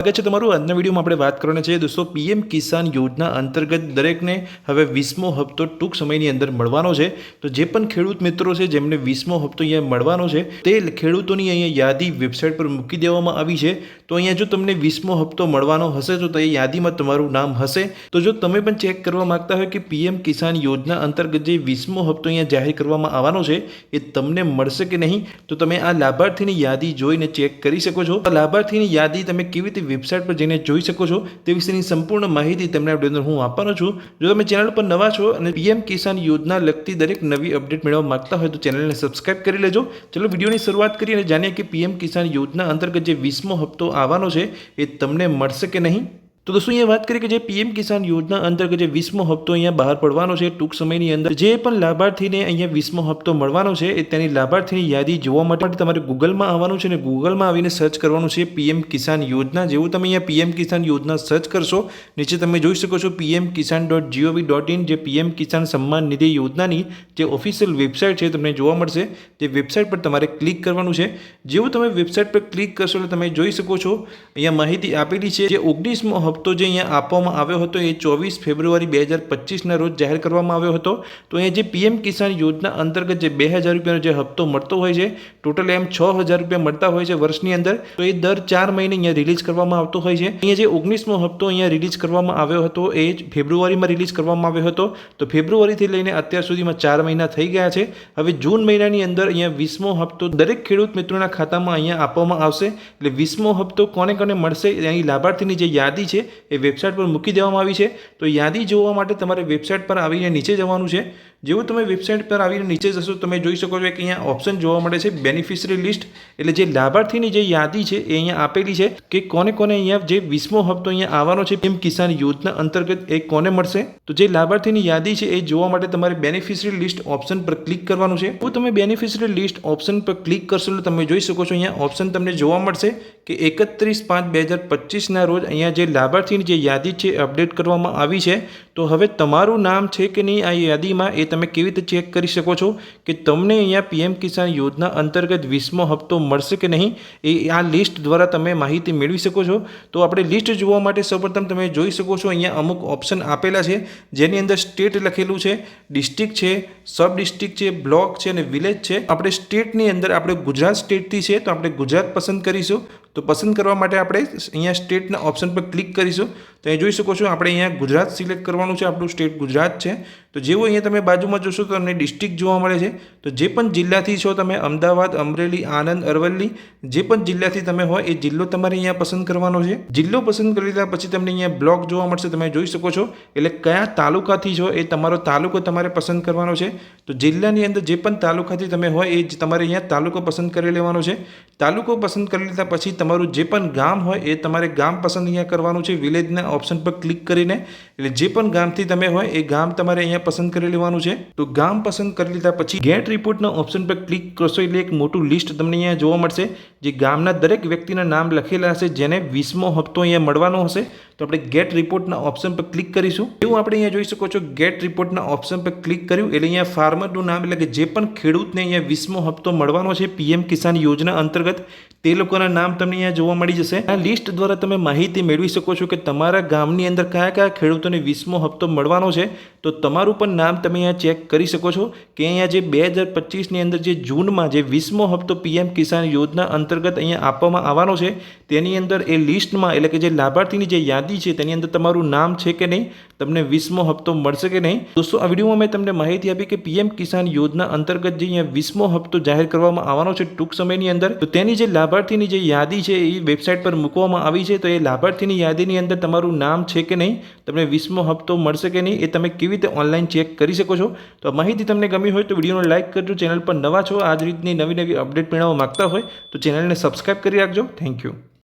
આગળ છે તમારું. આજના વિડીયોમાં આપણે વાત કરવાની છે દોસ્તો, પીએમ કિસાન યોજના અંતર્ગત દરેકને હવે વીસમો હપ્તો ટૂંક સમયની અંદર મળવાનો છે. તો જે પણ ખેડૂત મિત્રો છે, જેમને વીસમો હપ્તો અહીંયા મળવાનો છે, તે ખેડૂતોની અહીંયા યાદી વેબસાઇટ પર મૂકી દેવામાં આવી છે. તો અહીંયા જો તમને વીસમો હપ્તો મળવાનો હશે તો તે યાદીમાં તમારું નામ હશે. તો જો તમે પણ ચેક કરવા માંગતા હોય કે પીએમ કિસાન યોજના અંતર્ગત જે વીસમો હપ્તો અહીંયા જાહેર કરવામાં આવવાનો છે, એ તમને મળશે કે નહીં? તો તમે આ લાભાર્થીની યાદી જોઈને ચેક કરી શકો છો. આ લાભાર્થીની યાદી તમે કેવી રીતે વેબસાઇટ પર જઈને જોઈ શકો છો, તે વિશેની સંપૂર્ણ માહિતી તમને આ હું આપવાનો છું. જો તમે ચેનલ પર નવા છો અને પીએમ કિસાન યોજના લગતી દરેક નવી અપડેટ મેળવવા માંગતા હોય, તો ચેનલને સબસ્ક્રાઇબ કરી લેજો. ચલો વિડીયોની શરૂઆત કરીએ અને જાણીએ કે પીએમ કિસાન યોજના અંતર્ગત જે વીસમો હપ્તો આવવાનો છે એ તમને મળશે કે નહીં? તો દોસ્તો, અહીંયા વાત કરીએ કે જે પીએમ કિસાન યોજના અંતર્ગત જે વીસમો હપ્તો અહીંયા બહાર પડવાનો છે, ટૂંક સમયની અંદર જે પણ લાભાર્થીને અહીંયા વીસમો હપ્તો મળવાનો છે, એ તેની લાભાર્થીની યાદી જોવા માટે તમારે ગૂગલમાં આવવાનું છે અને ગૂગલમાં આવીને સર્ચ કરવાનું છે પીએમ કિસાન યોજના. જેવું તમે અહીંયા પીએમ કિસાન યોજના સર્ચ કરશો, નીચે તમે જોઈ શકો છો PM Kisan dot G O V dot in જે પીએમ કિસાન સન્માન નિધિ યોજનાની જે ઓફિશિયલ વેબસાઇટ છે તમને જોવા મળશે. તે વેબસાઇટ પર તમારે ક્લિક કરવાનું છે. જેવું તમે વેબસાઇટ પર ક્લિક કરશો એટલે તમે જોઈ શકો છો, અહીંયા માહિતી આપેલી છે જે ઓગણીસમો હપ્તો જે અહીંયા આપવામાં આવ્યો હતો એ ચોવીસ ફેબ્રુઆરી બે હજાર પચીસના રોજ જાહેર કરવામાં આવ્યો હતો. તો અહીંયા જે પીએમ કિસાન યોજના અંતર્ગત જે બે હજાર રૂપિયાનો જે હપ્તો મળતો હોય છે, ટોટલ એમ છ હજાર રૂપિયા મળતા હોય છે વર્ષની અંદર. તો એ દર ચાર મહિને અહીંયા રિલીઝ કરવામાં આવતો હોય છે. અહીંયા જે ઓગણીસમો હપ્તો અહીંયા રિલીઝ કરવામાં આવ્યો હતો એ ફેબ્રુઆરીમાં રિલીઝ કરવામાં આવ્યો હતો. તો ફેબ્રુઆરીથી લઈને અત્યાર સુધીમાં ચાર મહિના થઈ ગયા છે. હવે જૂન મહિનાની અંદર અહીંયા વીસમો હપ્તો દરેક ખેડૂત મિત્રોના ખાતામાં અહીંયા આપવામાં આવશે. એટલે વીસમો હપ્તો કોને કોને મળશે એની લાભાર્થીની જે યાદી છે એ વેબસાઇટ પર મૂકી દેવામાં આવી છે. તો યાદી જોવા માટે તમારે વેબસાઇટ પર આવીને નીચે જવાનું છે. જેવું તમે વેબસાઇટ પર આવીને નીચે જશો, તમે જોઈ શકો છો કે અહીંયા ઓપ્શન જોવા મળે છે બેનિફિશરી લિસ્ટ એટલે જે લાભાર્થીની જે યાદી છે, એ અહીંયા આપેલી છે કે કોને કોને અહીંયા જે વીસમો હપ્તો અહીંયા આવવાનો છે પીએમ કિસાન યોજના અંતર્ગત એ કોને મળશે? તો જે લાભાર્થીની યાદી છે, એ જોવા માટે તમારે બેનિફિશરી લિસ્ટ ઓપ્શન પર ક્લિક કરવાનું છે. તો તમે બેનિફિશરી લિસ્ટ ઓપ્શન પર ક્લિક કરશો, એટલે તમે જોઈ શકો છો અહીંયા ઓપ્શન તમને જોવા મળશે કે એકત્રીસ પાંચ બે હજાર પચીસના રોજ અહીંયા જે લાભાર્થીની જે યાદી છે અપડેટ કરવામાં આવી છે. તો હવે તમારું નામ છે કે નહીં આ યાદીમાં એ તમે કેવી રીતે ચેક કરી શકો છો કે તમને અહીંયા પીએમ કિસાન યોજના અંતર્ગત વીસમો હપ્તો મળશે કે નહીં, એ આ લિસ્ટ દ્વારા તમે માહિતી મેળવી શકો છો. તો આપણે લિસ્ટ જોવા માટે સૌપ્રથમ તમે જોઈ શકો છો અહીંયા અમુક ઓપ્શન આપેલા છે, જેની અંદર સ્ટેટ લખેલું છે ડિસ્ટ્રિક્ટ છે સબ ડિસ્ટ્રિક્ટ છે બ્લોક છે અને વિલેજ છે. આપણે સ્ટેટની અંદર, આપણે ગુજરાત સ્ટેટથી છે, તો આપણે ગુજરાત પસંદ કરીશું. તો પસંદ કરવા માટે આપણે અહીંયા સ્ટેટના ઓપ્શન પર ક્લિક કરીશું. તો અહીં જોઈ શકો છો, આપણે અહીંયા ગુજરાત સિલેક્ટ કરવાનું છે, આપણું સ્ટેટ ગુજરાત છે. તો જેવું અહીંયા તમે બાજુમાં જોશો તો તમને ડિસ્ટ્રિક્ટ જોવા મળે છે. તો જે પણ જિલ્લાથી છો તમે, અમદાવાદ, અમરેલી, આણંદ, અરવલ્લી, જે પણ જિલ્લાથી તમે હોય, એ જિલ્લો તમારે અહીંયા પસંદ કરવાનો છે. જિલ્લો પસંદ કરી લીધા પછી તમને અહીંયા બ્લોક જોવા મળશે, તમે જોઈ શકો છો. એટલે કયા તાલુકાથી છો, એ તમારો તાલુકો તમારે પસંદ કરવાનો છે. તો જિલ્લાની અંદર જે પણ તાલુકાથી તમે હોય, એ તમારે અહીંયા તાલુકો પસંદ કરી લેવાનો છે. તાલુકો પસંદ કરી લીધા પછી તમારું જે પણ ગામ હોય એ તમારે ગામ પસંદ અહીંયા કરવાનું છે. વિલેજના ઓપ્શન પર ક્લિક કરીને એટલે જે પણ ગામથી તમે હોય એ ગામ તમારે અહીંયા પસંદ કરી લેવાનું છે. તો ગામ પસંદ કરી લીધા પછી ગેટ રિપોર્ટના ઓપ્શન પર ક્લિક કરશો એટલે એક મોટું લિસ્ટ તમને અહીંયા જોવા મળશે, જે ગામના દરેક વ્યક્તિના નામ લખેલા હશે, જેને વીસમો હપ્તો અહીંયા મળવાનો હશે. તો આપણે ગેટ રિપોર્ટના ઓપ્શન પર ક્લિક કરીશું. એવું આપણે અહીંયા જોઈ શકો છો. ગેટ રિપોર્ટના ઓપ્શન પર ક્લિક કર્યું એટલે અહીંયા ફાર્મરનું નામ એટલે કે જે પણ ખેડૂતને અહીંયા વીસમો હપ્તો મળવાનો છે પીએમ કિસાન યોજના અંતર્ગત, તે લોકોના નામ તમને અહીંયા જોવા મળી જશે. આ લિસ્ટ દ્વારા તમે માહિતી મેળવી શકો છો કે તમારા ગામની અંદર કયા કયા ખેડૂતોને વીસમો હપ્તો મળવાનો છે. તો તમારું પણ નામ તમે અહીંયા ચેક કરી શકો છો કે અહીંયા જે બે હજાર પચીસની અંદર જે જૂનમાં જે વીસમો હપ્તો પીએમ કિસાન યોજના અંતર્ગત અહીંયા આપવામાં આવવાનો છે. તેની અંદર એ લિસ્ટમાં એટલે કે જે લાભાર્થીની જે યાદી છે તેની અંદર તમારું નામ છે કે નહીં, તમને વીસમો હપ્તો મળશે કે નહીં. દોસ્તો, આ વિડીયોમાં મેં તમને માહિતી આપી કે પીએમ કિસાન યોજના અંતર્ગત જે અહીંયા વીસમો હપ્તો જાહેર કરવામાં આવવાનો છે ટૂંક સમયની અંદર. તો તેની જે લાભાર્થીની જે યાદી છે, એ વેબસાઇટ પર મૂકવામાં આવી છે, તો એ લાભાર્થીની યાદીની અંદર તમારું નામ છે કે નહીં, તમને વીસમો હપ્તો મળશે કે નહીં, એ તમે કેવી રીતે ઓનલાઈન ચેક કરી શકો છો. તો માહિતી તમને ગમી હોય તો વિડીયોને લાઇક કરજો, ચેનલ પર નવા છો, આ જ રીતની નવી નવી અપડેટ મેળવવા માગતા હોય, તો ચેનલને સબસ્ક્રાઈબ કરી રાખજો. Thank you